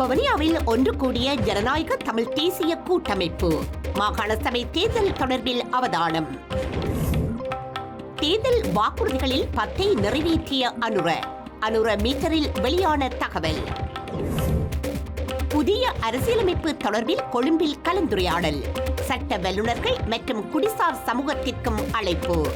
வவுனியாவில் ஒன்று கூடிய ஜனநாயக தமிழ் தேசிய கூட்டமைப்பு. மாகாண சபை தேர்தல் தொடர்பில் அவதானம். தேர்தல் வாக்குறுதிகளில் பத்தை நிறைவேற்றிய அனுர. அனுர மீட்டரில் வெளியான தகவல். புதிய அரசியலமைப்பு தொடர்பில் கொழும்பில் கலந்துரையாடல். சட்ட வல்லுநர்கள் மற்றும் குடிசார் சமூகத்திற்கும் அழைப்பு.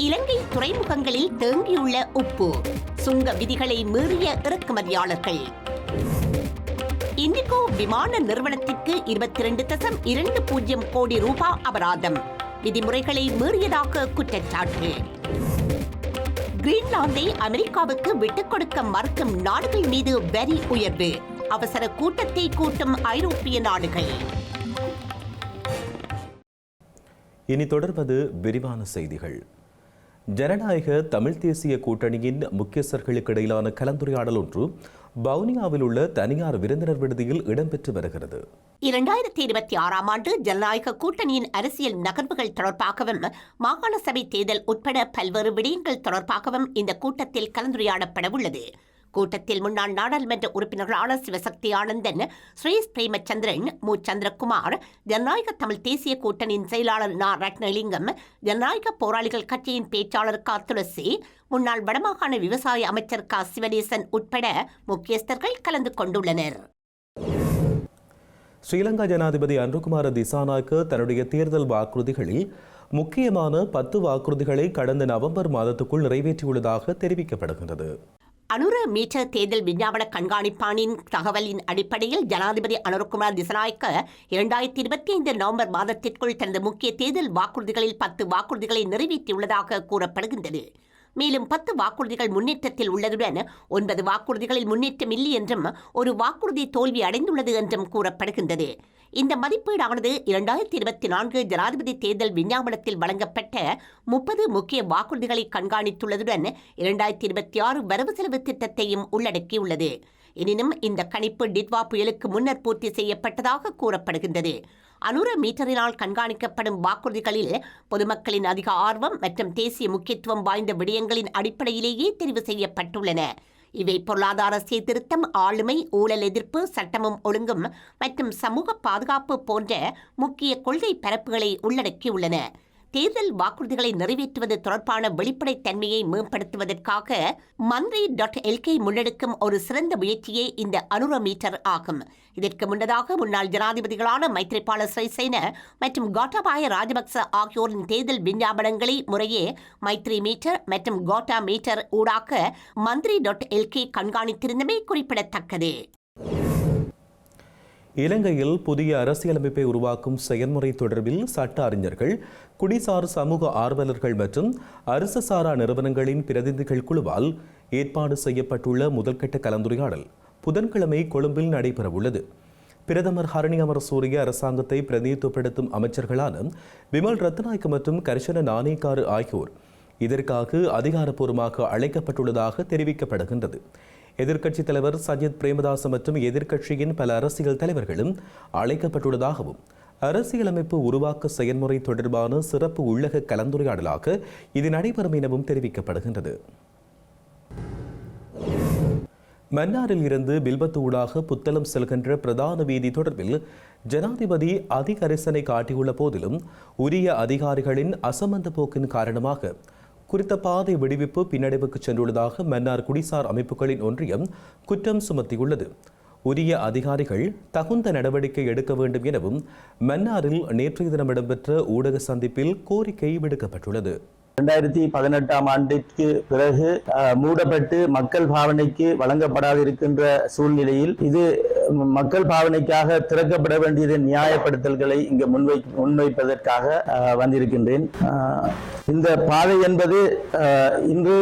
இலங்கை துறைமுகங்களில் தேங்கியுள்ள உப்பு. சுங்க விதிகளை மீறிய இறக்குமதியாளர்கள். இண்டிகோ விமான நிறுவனத்திற்கு இருபத்தி இரண்டு தசம் இரண்டு பூஜ்ஜியம் கோடி ரூபாய் அபராதம். விதிமுறைகளை மீறியதாக குற்றச்சாட்டு. கிரீன்லாந்தை அமெரிக்காவுக்கு விட்டுக் கொடுக்க மறுக்கும் நாடுகள் மீது வரி உயர்வு. அவசர கூட்டத்தை கூட்டும் ஐரோப்பிய நாடுகள். இனி தொடர்வது விரிவான செய்திகள். ஜனநாயக தமிழ் தேசிய கூட்டணியின் முக்கியஸ்தர்களுக்கு இடையிலான கலந்துரையாடல் ஒன்று வவுனியாவில் உள்ள தனியார் விருந்தினர் விடுதியில் இடம்பெற்று வருகிறது. இரண்டாயிரத்தி இருபத்தி ஆறாம் ஆண்டு ஜனநாயக கூட்டணியின் அரசியல் நகர்வுகள் தொடர்பாகவும் மாகாண சபை தேர்தல் உட்பட பல்வேறு விடயங்கள் தொடர்பாகவும் இந்த கூட்டத்தில் கலந்துரையாடப்பட உள்ளது. கூட்டத்தில் முன்னாள் நாடாளுமன்ற உறுப்பினர்களான சிவசக்தி ஆனந்தன் ஸ்ரீஸ் பிரேமச்சந்திரன் மு. சந்திரகுமார் ஜனநாயக தமிழ் தேசிய கூட்டணியின் செயலாளர் நா. ரத்னலிங்கம் ஜனநாயக போராளிகள் கட்சியின் பேச்சாளர் கா. துளசி முன்னாள் வடமாகாண விவசாய அமைச்சர் கா. சிவனேசன் உட்பட முக்கியஸ்தர்கள் கலந்து கொண்டுள்ளனர். ஸ்ரீலங்கா ஜனாதிபதி அன்புகுமார திசாநாயக்க தன்னுடைய தேர்தல் வாக்குறுதிகளில் முக்கியமான பத்து வாக்குறுதிகளை கடந்த நவம்பர் மாதத்துக்குள் நிறைவேற்றியுள்ளதாக தெரிவிக்கப்படுகின்றது. அனுர மீட்டர் தேர்தல் விஞ்ஞாபன கண்காணிப்பானின் தகவலின் அடிப்படையில் ஜனாதிபதி அனுரகுமார் திசநாயக்க இரண்டாயிரத்தி இருபத்தி ஐந்து நவம்பர் மாதத்திற்குள் தனது முக்கிய தேர்தல் வாக்குறுதிகளில் பத்து வாக்குறுதிகளை நிறைவேற்றியுள்ளதாக கூறப்படுகின்றது. மேலும் பத்து வாக்குறுதிகள் முன்னேற்றத்தில் உள்ளதுடன் ஒன்பது வாக்குறுதிகளில் முன்னேற்றம் இல்லை என்றும் ஒரு வாக்குறுதி தோல்வி அடைந்துள்ளது என்றும் கூறப்படுகின்றது. இந்த மதிப்பீடானது இரண்டாயிரத்தி இருபத்தி நான்கு ஜனாதிபதி தேர்தல் விஞ்ஞாபனத்தில் வழங்கப்பட்ட முப்பது முக்கிய வாக்குறுதிகளை கண்காணித்துள்ளதுடன் இரண்டாயிரத்தி இருபத்தி ஆறு வரவு செலவு திட்டத்தையும் உள்ளடக்கியுள்ளது. எனினும் இந்த கணிப்பு டிட்வா புயலுக்கு முன்னர் பூர்த்தி செய்யப்பட்டதாக கூறப்படுகின்றது. அனுர மீட்டரினால் கண்காணிக்கப்படும் வாக்குறுதிகளில் பொதுமக்களின் அதிக ஆர்வம் மற்றும் தேசிய முக்கியத்துவம் வாய்ந்த விடயங்களின் அடிப்படையிலேயே தெரிவு செய்யப்பட்டுள்ளன. இவை பொருளாதார சீர்திருத்தம் ஆளுமை ஊழல் எதிர்ப்பு சட்டமும் ஒழுங்கும் மற்றும் சமூக பாதுகாப்பு போன்ற முக்கிய கொள்கை பரப்புகளை உள்ளடக்கியுள்ளன. தேர்தல் வாக்குறுதிகளை நிறைவேற்றுவது தொடர்பான வெளிப்படைத்தன்மையை மேம்படுத்துவதற்காக மந்திரி டாட் எல்கே முன்னெடுக்கும் ஒரு சிறந்த முயற்சியே இந்த அனுர மீட்டர் ஆகும். இதற்கு முன்னதாக முன்னாள் ஜனாதிபதிகளான மைத்ரிபால சிறிசேன மற்றும் கோட்டாபாய ராஜபக்ச ஆகியோரின் தேர்தல் விஞ்ஞாபனங்களை முறையே மைத்ரி மீட்டர் மற்றும் கோட்டா மீட்டர் ஊடாக மந்திரி டாட் எல்கே கண்காணித்திருந்தமை குறிப்பிடத்தக்கது. இலங்கையில் புதிய அரசியலமைப்பை உருவாக்கும் செயல்முறை தொடர்பில் சட்ட அறிஞர்கள் குடிசார் சமூக ஆர்வலர்கள் மற்றும் அரசு சாரா நிறுவனங்களின் பிரதிநிதிகள் குழுவால் ஏற்பாடு செய்யப்பட்டுள்ள முதல்கட்ட கலந்துரையாடல் புதன்கிழமை கொழும்பில் நடைபெறவுள்ளது. பிரதமர் ஹரணி அமர் சூரிய அரசாங்கத்தை பிரதிநிதித்துவப்படுத்தும் அமைச்சர்களான விமல் ரத்நாயக்க மற்றும் கரிசன நாணேக்காரு ஆகியோர் இதற்காக அதிகாரப்பூர்வமாக அழைக்கப்பட்டுள்ளதாக தெரிவிக்கப்படுகின்றது. எதிர்க்கட்சித் தலைவர் சஜித் பிரேமதாச மற்றும் எதிர்க்கட்சியின் பல அரசியல் தலைவர்களும் அழைக்கப்பட்டுள்ளதாகவும் அரசியலமைப்பு உருவாக்க செயல்முறை தொடர்பான சிறப்பு உள்ளக கலந்துரையாடலாக இது நடைபெறும் எனவும் தெரிவிக்கப்படுகின்றது. மன்னாரில் இருந்து பில்பத்து ஊடாக புத்தளம் செல்கின்ற பிரதான வீதி தொடர்பில் ஜனாதிபதி அதிக அரசனை காட்டியுள்ள போதிலும் உரிய அதிகாரிகளின் அசமந்த போக்கின் காரணமாக குறித்த பாதை விடுவிப்பு பின்னடைவுக்கு சென்றுள்ளதாக மன்னார் குடிசார் அமைப்புகளின் ஒன்றியம் குற்றம் சுமத்தியுள்ளது. உரிய அதிகாரிகள் தகுந்த நடவடிக்கை எடுக்க வேண்டும் எனவும் மன்னாரில் நேற்றைய தினம் இடம்பெற்ற ஊடக சந்திப்பில் கோரிக்கை விடுக்கப்பட்டுள்ளது. இரண்டாயிரத்தி பதினெட்டாம் ஆண்டிற்கு பிறகு மூடப்பட்டு மக்கள் பாவனைக்கு வழங்கப்படாதிருக்கின்ற சூழ்நிலையில் இது மக்கள் பாவனைக்காக திறக்கப்பட வேண்டியது நியாயப்படுத்தல்களை இங்கு முன்வை முன்வைப்பதற்காக அஹ், வந்திருக்கின்றேன். இந்த பாதை என்பது இன்று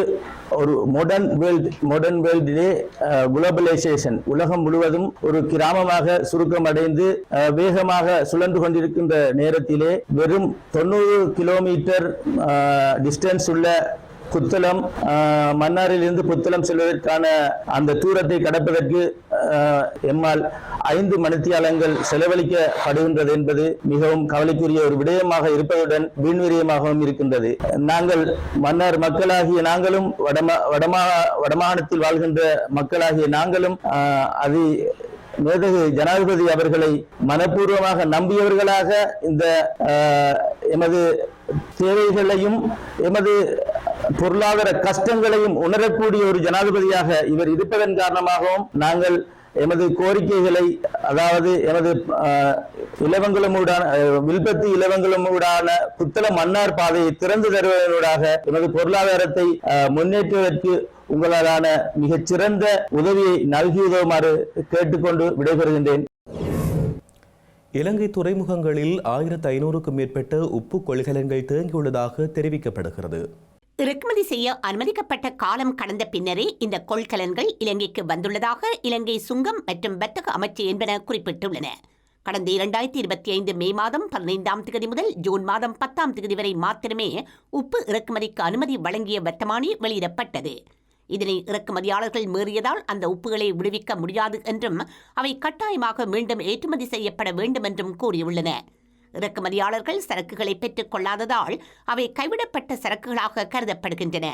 ஒரு மாடர்ன் வேர்ல்டு மாடர்ன் வேர்ல்டிலே குளோபலைசேஷன் உலகம் முழுவதும் ஒரு கிராமமாக சுருக்கமடைந்து அடைந்து வேகமாக சுழன்று கொண்டிருக்கின்ற நேரத்திலே வெறும் தொண்ணூறு கிலோமீட்டர் டிஸ்டன்ஸ் உள்ள புத்தளம் மன்னாரிலிருந்து புத்தளம் செல்வதற்கான அந்த தூரத்தை கடப்பதற்கு எம்மால் ஐந்து மணித்தியாலங்கள் செலவழிக்கப்படுகின்றது என்பது மிகவும் கவலைக்குரிய ஒரு விடயமாக இருப்பதுடன் வீண்விரியமாகவும் இருக்கின்றது. நாங்கள் மன்னார் மக்களாகிய நாங்களும் வடமா வடமா வடமாகாணத்தில் வாழ்கின்ற மக்களாகிய நாங்களும் அது மேதகு ஜனாதிபதி அவர்களை மனப்பூர்வமாக நம்பியவர்களாக இந்த எமது தேவைகளையும் எமது பொருளாதார கஷ்டங்களையும் உணரக்கூடிய ஒரு ஜனாதிபதியாக இவர் இருப்பதன் காரணமாகவும் நாங்கள் எமது கோரிக்கைகளை அதாவது எமது அஹ், இலவங்களுமூடான வில்பத்து இலவங்களுமூடான புத்தள மன்னார் பாதையை திறந்து தருவதனூடாக எமது பொருளாதாரத்தை அஹ், முன்னேற்றுவதற்கு உங்களாலான மிகச்சிறந்த உதவியை நல்கி உதவுமாறு கேட்டுக்கொண்டு விடைபெறுகின்றேன். இலங்கை துறைமுகங்களில் ஆயிரத்து ஐநூறுக்கும் மேற்பட்ட உப்பு கொள்கலன்கள் தேங்கியுள்ளதாக தெரிவிக்கப்படுகிறது. இறக்குமதி செய்ய அனுமதிக்கப்பட்ட காலம் கடந்த பின்னரே இந்த கொள்கலன்கள் இலங்கைக்கு வந்துள்ளதாக இலங்கை சுங்கம் மற்றும் வர்த்தக அமைச்சு என்பன குறிப்பிட்டுள்ளன. கடந்த இரண்டாயிரத்தி இருபத்தி ஐந்து மே மாதம் பதினைந்தாம் தேதி முதல் ஜூன் மாதம் பத்தாம் தேதி வரை மாத்திரமே உப்பு இறக்குமதிக்கு அனுமதி வழங்கிய வர்த்தமானி வெளியிடப்பட்டது. இதனை இறக்குமதியாளர்கள் மீறியதால் அந்த உப்புகளை விடுவிக்க முடியாது என்றும் அவை கட்டாயமாக மீண்டும் ஏற்றுமதி செய்யப்பட வேண்டும் என்றும் கூறியுள்ளன. இறக்குமதியாளர்கள் சரக்குகளை பெற்றுக் கொள்ளாததால் அவை கைவிடப்பட்ட சரக்குகளாக கருதப்படுகின்றன.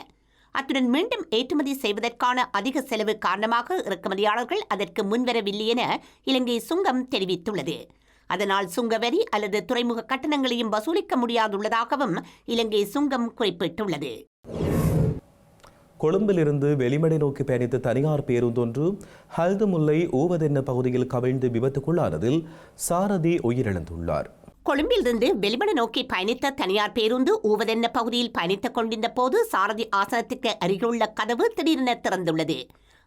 அத்துடன் மீண்டும் ஏற்றுமதி செய்வதற்கான அதிக செலவு காரணமாக இறக்குமதியாளர்கள் அதற்கு முன்வரவில்லை என இலங்கை சுங்கம் தெரிவித்துள்ளது. அதனால் சுங்க வரி அல்லது துறைமுக கட்டணங்களையும் வசூலிக்க முடியாதுள்ளதாகவும் இலங்கை சுங்கம் குறிப்பிட்டுள்ளது. கொழும்பிலிருந்து வெளிமடை நோக்கி பயணித்த தனியார் பேருந்தொன்று ஹல்துமுல்லை ஊவதென்ன பகுதியில் கவிழ்ந்து விபத்துக்குள்ளானதில் சாரதி உயிரிழந்துள்ளார். கொழும்பிலிருந்து வெளிமட நோக்கி பயணித்த தனியார் பேருந்து ஊவதென்ன பகுதியில் பயணித்துக் கொண்டிருந்த போது சாரதி ஆசனத்துக்கு அருகிலுள்ள கதவு திடீரென திறந்துள்ளது.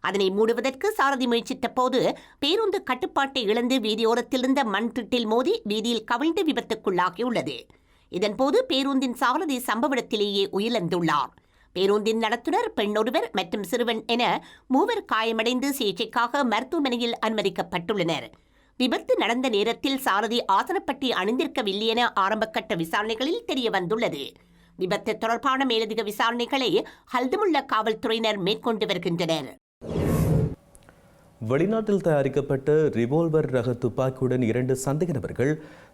அதனை மூடுவதற்கு சாரதி முயற்சித்த போது பேருந்து கட்டுப்பாட்டை இழந்து வீதியோரத்தில் இருந்த மண் திட்டில் மோதி வீதியில் கவிழ்ந்து விபத்துக்குள்ளாகியுள்ளது. இதன்போது பேருந்தின் சாரதி சம்பவ இடத்திலேயே உயிரிழந்துள்ளார். பேருந்தின் நடத்துனர் பெண்ணொருவர் மற்றும் சிறுவன் என மூவர் காயமடைந்து சிகிச்சைக்காக மருத்துவமனையில் அனுமதிக்கப்பட்டுள்ளனர். விபத்து நடந்த நேரத்தில் சாரதி ஆசனப்பட்டி அணிந்திருக்கவில்லை என ஆரம்பகட்ட விசாரணைகளில் தெரிய வந்துள்ளது விபத்து தொடர்பான மேலதிக விசாரணைகளை ஹல்துமுல்ல காவல்துறையினர் மேற்கொண்டு வருகின்றனர். வெளிநாட்டில் தயாரிக்கப்பட்ட ரிவால்வர் ரக துப்பாக்கியுடன் இரண்டு சந்தேக நபர்கள்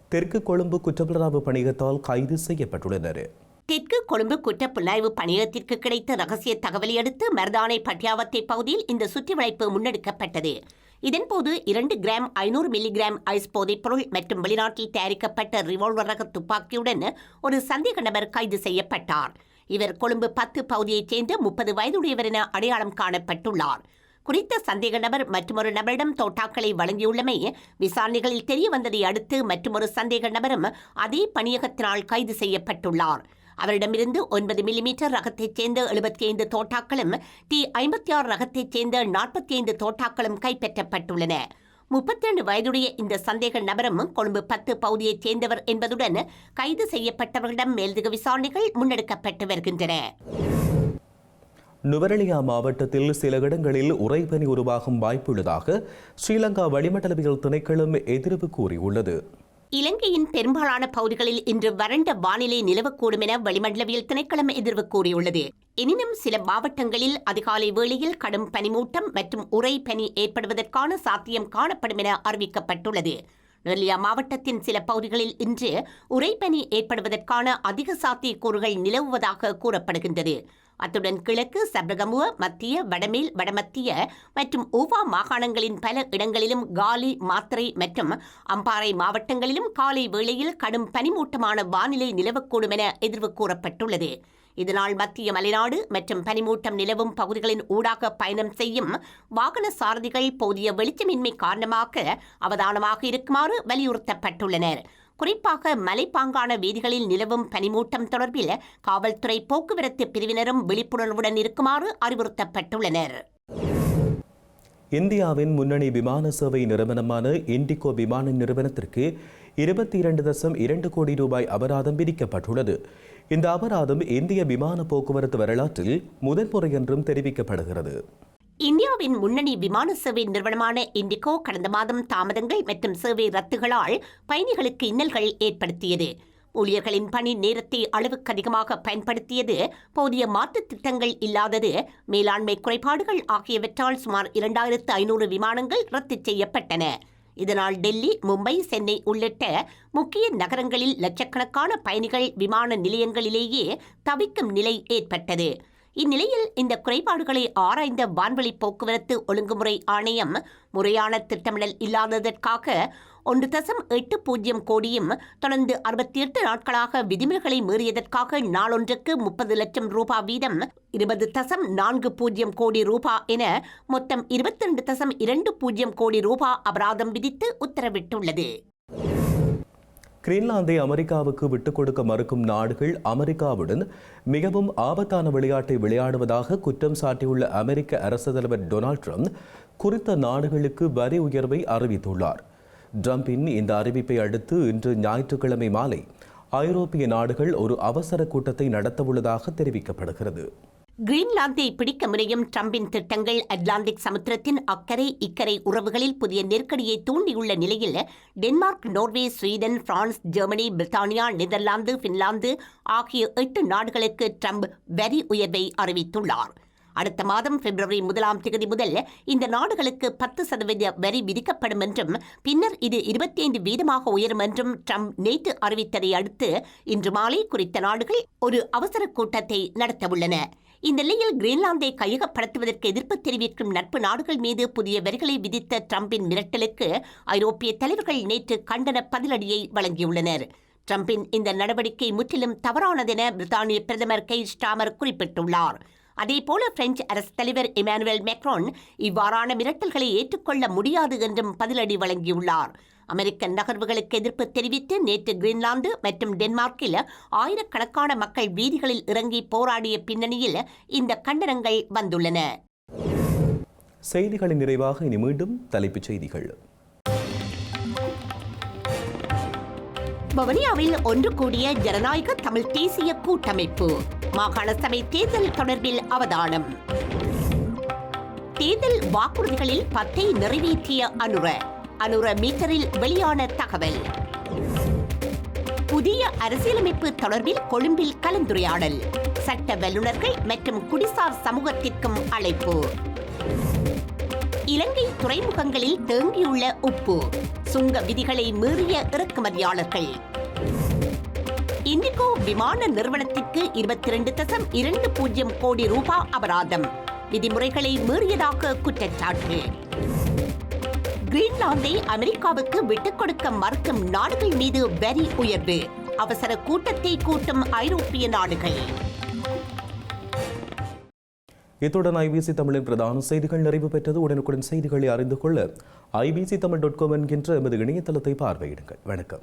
தெற்கு கொழும்பு குற்றப்புலனாய்வு பணியகத்தால் கைது செய்யப்பட்டுள்ளனர். தெற்கு கொழும்பு குற்றப்புலனாய்வு பணியகத்திற்கு கிடைத்த ரகசிய தகவலை அடுத்து மர்தானை பட்டியாவத்தை பகுதியில் இந்த சுற்றிவளைப்பு முன்னெடுக்கப்பட்டது. இதன்போது இரண்டு கிராம் ஐநூறு மில்லிகிராம் ஐஸ் போதைப்பொருள் மற்றும் வெளிநாட்டில் தயாரிக்கப்பட்ட ரிவால்வர் ரக துப்பாக்கியுடன் ஒரு சந்தேக நபர் கைது செய்யப்பட்டார். இவர் கொழும்பு பத்து பகுதியைச் சேர்ந்த முப்பது வயதுடையவர் என அடையாளம் காணப்பட்டுள்ளார். குறித்த சந்தேக நபர் மற்றொரு நபரிடம் தோட்டாக்களை வழங்கியுள்ளமை விசாரணைகளில் தெரிய வந்ததை அடுத்து மற்றொரு சந்தேக நபரும் அதே பணியகத்தினால் கைது செய்யப்பட்டுள்ளார். அவரிடமிருந்து ஒன்பது மில்லிமீட்டர் ரகத்தைச் சேர்ந்த எழுபத்தி ஐந்து தோட்டாக்களும் டி ஐம்பத்தி ஆறு ரகத்தைச் சேர்ந்த நாற்பத்தி ஐந்து தோட்டாக்களும் கைப்பற்றப்பட்டுள்ளன. முப்பத்தி ரெண்டு வயதுடைய இந்த சந்தேக நபரும் கொழும்பு பத்து பகுதியைச் சேர்ந்தவர் என்பதுடன் கைது செய்யப்பட்டவர்களிடம் மேலதிக விசாரணைகள் முன்னெடுக்கப்பட்டு வருகின்றன. நுவரெலியா மாவட்டத்தில் சில இடங்களில் உறைபனி உருவாகும் வாய்ப்புள்ளதாக ஸ்ரீலங்கா வளிமண்டலவியல் திணைக்களம் எதிர்ப்பு கூறியுள்ளது. இலங்கையின் பெரும்பாலான பகுதிகளில் இன்று வறண்ட வானிலை நிலவக்கூடும் என வளிமண்டலவியல் திணைக்களம் எதிர்வு கூறியுள்ளது. எனினும் சில மாவட்டங்களில் அதிகாலை வேளையில் கடும் பனிமூட்டம் மற்றும் உரை பனி ஏற்படுவதற்கான சாத்தியம் காணப்படும் என அறிவிக்கப்பட்டுள்ளது. நெல்லியா மாவட்டத்தின் சில பகுதிகளில் இன்று உரைப்பனி ஏற்படுவதற்கான அதிக சாத்தியக்கூறுகள் நிலவுவதாக கூறப்படுகின்றது. அத்துடன் கிழக்கு சபரகமுவ மத்திய வடமேல் வடமத்திய மற்றும் ஓவா மாகாணங்களின் பல இடங்களிலும் காலி மாத்திரை மற்றும் அம்பாறை மாவட்டங்களிலும் காலை வேளையில் கடும் பனிமூட்டமான வானிலை நிலவக்கூடும் என எதிர்வு கூறப்பட்டுள்ளது. இதனால் மத்திய மலைநாடு மற்றும் பனிமூட்டம் நிலவும் பகுதிகளின் ஊடாக பயணம் செய்யும் வாகன சாரதிகள் போதிய வெளிச்சமின்மை காரணமாக அவதானமாக இருக்குமாறு வலியுறுத்தப்பட்டுள்ளனர். குறிப்பாக மலைப்பாங்கான வீதிகளில் நிலவும் பனிமூட்டம் தொடர்பில் காவல்துறை போக்குவரத்து பிரிவினரும் விழிப்புணர்வுடன் இருக்குமாறு அறிவுறுத்தப்பட்டுள்ளனர். இந்தியாவின் முன்னணி விமான சேவை நிறுவனமான இண்டிகோ விமான நிறுவனத்திற்கு இருபத்தி இரண்டு தசம் இரண்டு கோடி ரூபாய் அபராதம் விதிக்கப்பட்டுள்ளது. இந்த அபராதம் இந்திய விமான போக்குவரத்து வரலாற்றில் முதன்முறை என்றும் தெரிவிக்கப்படுகிறது. இந்தியாவின் முன்னணி விமான சேவை நிறுவனமான இண்டிகோ கடந்த மாதம் தாமதங்கள் மற்றும் சேவை ரத்துகளால் பயணிகளுக்கு இன்னல்கள் ஏற்படுத்தியது. ஊழியர்களின் பணி நேரத்தை அளவுக்கு அதிகமாக பயன்படுத்தியது போதிய மாற்றுத் திட்டங்கள் இல்லாதது மேலாண்மை குறைபாடுகள் ஆகியவற்றால் சுமார் இரண்டாயிரத்து ஐநூறு விமானங்கள் ரத்து செய்யப்பட்டன. இதனால் டெல்லி மும்பை சென்னை உள்ளிட்ட முக்கிய நகரங்களில் லட்சக்கணக்கான பயணிகள் விமான நிலையங்களிலேயே தவிக்கும் நிலை ஏற்பட்டது. இந்நிலையில் இந்த குறைபாடுகளை ஆராய்ந்த வான்வழி போக்குவரத்து ஒழுங்குமுறை ஆணையம் முறையான திட்டமிடல் இல்லாததற்காக ஒன்று தசம் எட்டு பூஜ்ஜியம் கோடியும் தொடர்ந்து அறுபத்தி எட்டு நாட்களாக விதிமுறைகளை மீறியதற்காக நாளொன்றுக்கு முப்பது லட்சம் ரூபாய் வீதம் இருபது தசம் நான்கு பூஜ்ஜியம் கோடி ரூபா என மொத்தம் இருபத்தி ரெண்டு தசம் இரண்டு பூஜ்ஜியம் கோடி ரூபா அபராதம் விதித்து உத்தரவிட்டுள்ளது. கிரீன்லாந்தை அமெரிக்காவுக்கு விட்டுக் கொடுக்க மறுக்கும் நாடுகள் அமெரிக்காவுடன் மிகவும் ஆபத்தான விளையாட்டை விளையாடுவதாக குற்றம் சாட்டியுள்ள அமெரிக்க அரசு தலைவர் டொனால்ட் ட்ரம்ப் குறித்த நாடுகளுக்கு வரி உயர்வை அறிவித்துள்ளார். ட்ரம்பின் இந்த அறிவிப்பை அடுத்து இன்று ஞாயிற்றுக்கிழமை மாலை ஐரோப்பிய நாடுகள் ஒரு அவசர கூட்டத்தை நடத்தவுள்ளதாக தெரிவிக்கப்படுகிறது. கிரீன்லாந்தை பிடிக்க முனையும் ட்ரம்பின் திட்டங்கள் அட்லாந்திக் சமுத்திரத்தின் அக்கறை இக்கரை உறவுகளில் புதிய நெருக்கடியை தூண்டியுள்ள நிலையில் Denmark Norway Sweden France Germany பிரித்தானியா நெதர்லாந்து பின்லாந்து ஆகிய எட்டு நாடுகளுக்கு ட்ரம்ப் வரி உயர்வை அறிவித்துள்ளார். அடுத்த மாதம் பிப்ரவரி முதலாம் தேதி முதல் இந்த நாடுகளுக்கு பத்து சதவீத வரி விதிக்கப்படும் என்றும் பின்னர் இது இருபத்தி ஐந்து வீதமாக உயரும் என்றும் ட்ரம்ப் நேற்று அறிவித்ததை அடுத்து இன்று மாலை குறித்த நாடுகள் ஒரு அவசர கூட்டத்தை நடத்தவுள்ளன. இந்த நிலையில் கிரீன்லாந்தை கையகப்படுத்துவதற்கு எதிர்ப்பு தெரிவிக்கும் நட்பு நாடுகள் மீது புதிய வரிகளை விதித்த ட்ரம்பின் மிரட்டலுக்கு ஐரோப்பிய தலைவர்கள் நேற்று கண்டன பதிலடியை வழங்கியுள்ளனர். ட்ரம்பின் இந்த நடவடிக்கை முற்றிலும் தவறானதென பிரித்தானிய பிரதமர் கை. ஸ்டாமர் குறிப்பிட்டுள்ளார். அதேபோல பிரெஞ்சு அரசு தலைவர் இமானுவேல் மேக்ரோன் இவ்வாறான மிரட்டல்களை ஏற்றுக்கொள்ள முடியாது என்றும் பதிலடி வழங்கியுள்ளார். அமெரிக்க நகர்வுகளுக்கு எதிர்ப்பு தெரிவித்து நேற்று கிரீன்லாந்து மற்றும் டென்மார்க்கில் ஆயிரக்கணக்கான மக்கள் வீதிகளில் இறங்கி போராடிய பின்னணியில் இந்த கண்டனங்கள் வந்துள்ளன. செய்திகளின் நிறைவாக இனி மீண்டும் தலைப்புச் செய்திகள். வவுனியாவில் ஒன்று கூடிய ஜனநாயக தமிழ் தேசிய கூட்டமைப்பு. மாகாண சபை தேர்தல் தொடர்பில் அவதானம். தேர்தல் வாக்குறுதிகளில் பத்தை நிறைவேற்றிய அனுர. அனுர மீட்டரில் வெளியான தகவல். புதிய அரசியலமைப்பு தொடர்பில் கொழும்பில் கலந்துரையாடல். சட்ட வல்லுநர்கள் மற்றும் குடிசார் சமூகத்திற்கும் அழைப்பு. இலங்கை துறைமுகங்களில் தேங்கியுள்ள உப்பு. சுங்க விதிகளை மீறிய இறக்குமதியாளர்கள். இண்டிகோ விமான நிறுவனத்திற்கு இருபத்தி இரண்டு தசம் இரண்டு பூஜ்ஜியம் கோடி ரூபாய் அபராதம். விதிமுறைகளை மீறியதாக குற்றச்சாட்டு. கிரீன்லாந்தை அமெரிக்காவுக்கு விட்டுக் கொடுக்க மறுக்கும் நாடுகள் மீது வரி உயர்வு. அவசர கூட்டத்தை கூட்டும் ஐரோப்பிய நாடுகள். இத்துடன் ஐபிசி தமிழின் பிரதான செய்திகள் நிறைவு பெற்றது. உடனுக்குடன் செய்திகளை அறிந்து கொள்ள ஐபிசி தமிழ் டாட் காம் என்கின்ற எமது இணையதளத்தை பார்வையிடுங்கள். வணக்கம்.